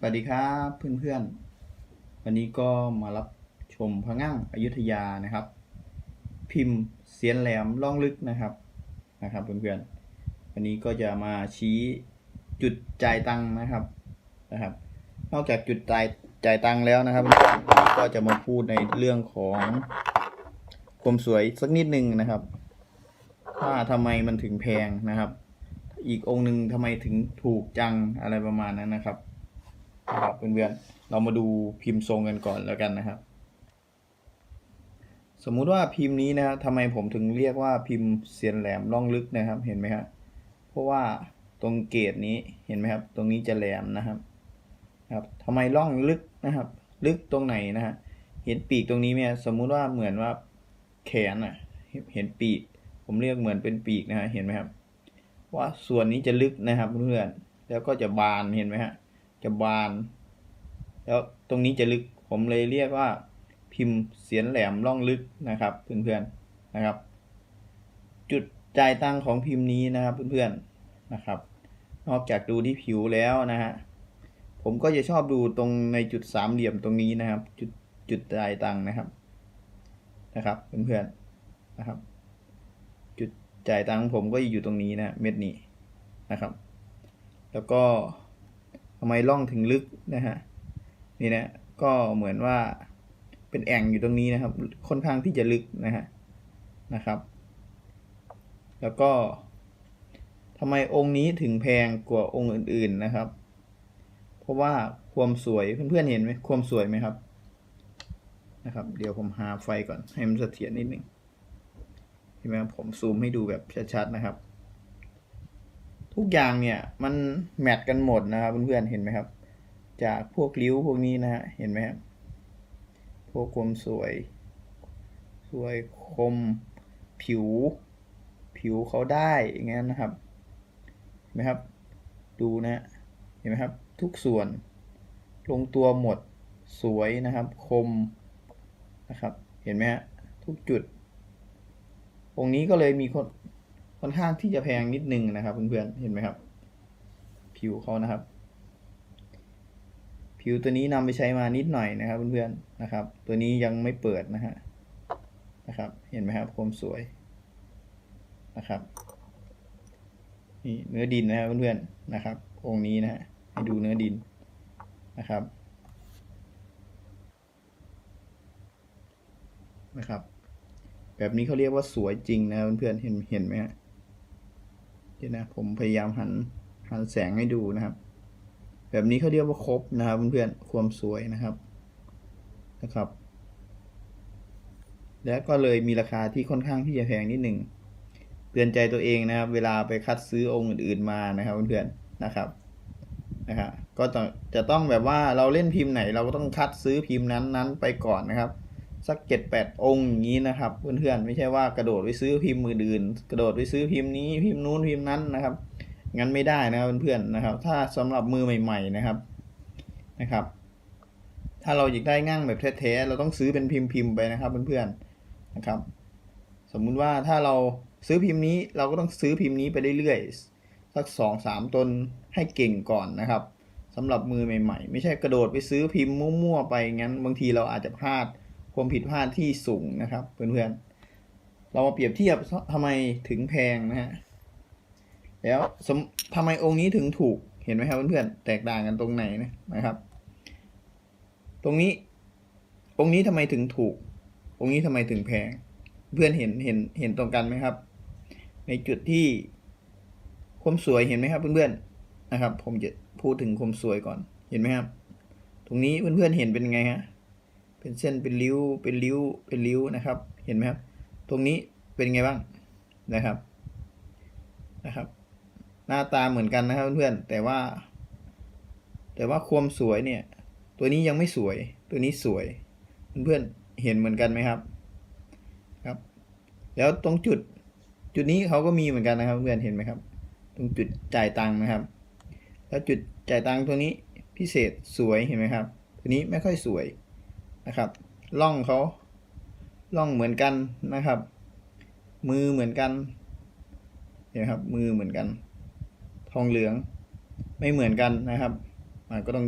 สวัสดีครับเพื่อนๆ วันนี้ก็มารับชมพระงั่งอยุธยานะครับ พิมพ์เสียนแหลมล่องลึกนะครับนะครับเพื่อนๆ วันนี้ก็จะมาชี้จุดจ่ายตังค์นะครับนะครับ นอกจากจุดจ่ายจ่ายตังค์แล้วนะครับ ก็จะมาพูดในเรื่องของความสวยสักนิดนึงนะครับว่าทำไมมันถึงแพงนะครับ อีกองค์หนึ่งทำไมถึงถูกจังอะไรประมาณนั้นนะครับ นะครับเพื่อนๆเรามาดูพิมพ์ทรงกันก่อนแล้วกันนะครับ สมมุติว่าพิมพ์นี้นะครับทำไมผมถึงเรียกว่าพิมพ์เสียนแหลมล่องลึกนะครับเห็นไหมครับเพราะว่าตรงเกตนี้เห็นไหมครับ ตรงนี้จะแหลมนะครับครับทำไมล่องลึกนะครับ ลึกตรงไหนนะฮะเห็นปีกตรงนี้ไหมสมมุติว่าเหมือนว่าแขนอะเห็นปีก ผมเรียกเหมือนเป็นปีกนะฮะเห็นไหมครับ ว่าส่วนนี้จะลึกนะครับเพื่อนแล้วก็จะบานเห็นไหมฮะ จะบาน แล้วตรงนี้จะลึกผมเลยเรียกว่าพิมพ์เสียนแหลมล่องลึกนะครับเพื่อนๆนะครับ จุดจ่ายตังของพิมพ์นี้นะครับเพื่อนๆนะครับ นอกจากดูที่ผิวแล้วนะฮะผมก็จะชอบดูตรงในจุดสามเหลี่ยมตรงนี้นะครับ จุดจุดจ่ายตังนะครับนะครับเพื่อนๆนะครับ จุดจ่ายตังผมก็อยู่ตรงนี้นะเม็ดนี้นะครับ แล้วก็ ทำไมล่องถึงลึกนะฮะนี่นะก็เหมือนว่าเป็นแอ่งอยู่ตรงนี้นะครับ ค่อนข้างที่จะลึกนะฮะนะครับ แล้วก็ทำไมองค์นี้ถึงแพงกว่าองค์อื่น ๆนะครับ เพราะว่าความสวยเพื่อนๆเห็นไหมความสวยไหมครับนะครับ เดี๋ยวผมหาไฟก่อนให้มันเสถียรนิดนึงเห็นไหมครับผมซูมให้ดูแบบชัดๆนะครับ ทุกอย่างเนี่ยมันแมทกันหมดนะครับเพื่อนๆเห็นไหมครับ จากพวกริ้วพวกนี้นะฮะเห็นไหมครับพวกคมสวย สวยคมผิว ผิวเขาได้อย่างนั้นนะครับเห็นไหมครับ ดูนะเห็นไหมครับ ทุกส่วนลงตัวหมดสวยนะครับ คมนะครับ เห็นไหมฮะทุกจุด องค์นี้ก็เลยมีคน ค่อนข้างที่จะแพงนิดนึงนะครับเพื่อนๆเห็นไหมครับ ผิวเขานะครับ ผิวตัวนี้นำไปใช้มานิดหน่อยนะครับเพื่อนๆนะครับ ตัวนี้ยังไม่เปิดนะฮะนะครับ เห็นไหมครับความสวยนะครับนี่เนื้อดินนะครับเพื่อนๆนะครับ องค์นี้นะฮะให้ดูเนื้อดินนะครับนะครับ แบบนี้เขาเรียกว่าสวยจริงนะเพื่อนๆเห็นเห็นไหมฮะ เดี๋ยวนะผมพยายามหันหันแสงให้ดูนะครับ แบบนี้เขาเรียกว่าครบนะครับเพื่อนๆความสวยนะครับนะครับ และก็เลยมีราคาที่ค่อนข้างที่จะแพงนิดหนึ่งเตือนใจตัวเองนะครับ เวลาไปคัดซื้อองค์อื่น ๆมานะครับเพื่อนๆนะครับนะครับก็จะต้องแบบว่าเราเล่นพิมพ์ไหนเราก็ต้องคัดซื้อพิมพ์นั้นๆไปก่อนนะครับ สักเจ็ดแปดองค์อย่างนี้นะครับ เพื่อนๆไม่ใช่ว่ากระโดดไปซื้อพิมพ์มืออื่น กระโดดไปซื้อพิมพ์นี้พิมพ์นู้นพิมพ์นั้นนะครับ งั้นไม่ได้นะครับเพื่อนๆนะครับ ถ้าสำหรับมือใหม่ ๆนะครับนะครับ ถ้าเราอยากได้ง่างแบบแท้ๆเราต้องซื้อเป็นพิมพ์พิมพ์ไปนะครับเพื่อนๆนะครับ สมมุติว่าถ้าเราซื้อพิมพ์นี้เราก็ต้องซื้อพิมพ์นี้ไปเรื่อยๆสักสองสามตนให้เก่งก่อนนะครับสำหรับมือใหม่ๆ ไม่ใช่กระโดดไปซื้อพิมพ์มั่วๆไปงั้น บางทีเราอาจจะพลาด ความผิดพลาดที่สูงนะครับเพื่อนๆ เรามาเปรียบเทียบทำไมถึงแพงนะฮะ แล้วสมทำไมองค์นี้ถึงถูกเห็นไหมครับเพื่อนๆ แตกต่างกันตรงไหนนะนะครับ ตรงนี้ องค์นี้ทำไมถึงถูก องค์นี้ทำไมถึงแพง เพื่อนเห็นเห็นเห็นตรงกันไหมครับ ในจุดที่ความสวยเห็นไหมครับ เพื่อนๆ นะครับ ผมจะพูดถึงความสวยก่อน เห็นไหมครับ ตรงนี้เพื่อนๆเห็นเป็นไงฮะ เป็นเส้นเป็นริ้วเป็นริ้วเป็นริ้วนะครับ เห็นไหมครับ ตรงนี้เป็นไงบ้างนะครับนะครับ หน้าตาเหมือนกันนะครับเพื่อนๆแต่ว่า แต่ว่าความสวยเนี่ย ตัวนี้ยังไม่สวย ตัวนี้สวย เพื่อนๆเห็นเหมือนกันไหมครับครับ แล้วตรงจุดจุดนี้เขาก็มีเหมือนกันนะครับ เพื่อนเห็นไหมครับ ตรงจุดจ่ายตังค์นะครับ แล้วจุดจ่ายตังค์ตัวนี้พิเศษสวยเห็นไหมครับ ตัวนี้ไม่ค่อยสวย นะครับล่องเขาล่องเหมือนกันนะครับ มือเหมือนกันเห็นไหมครับมือเหมือนกัน ทองเหลืองไม่เหมือนกันนะครับมันก็ต้อง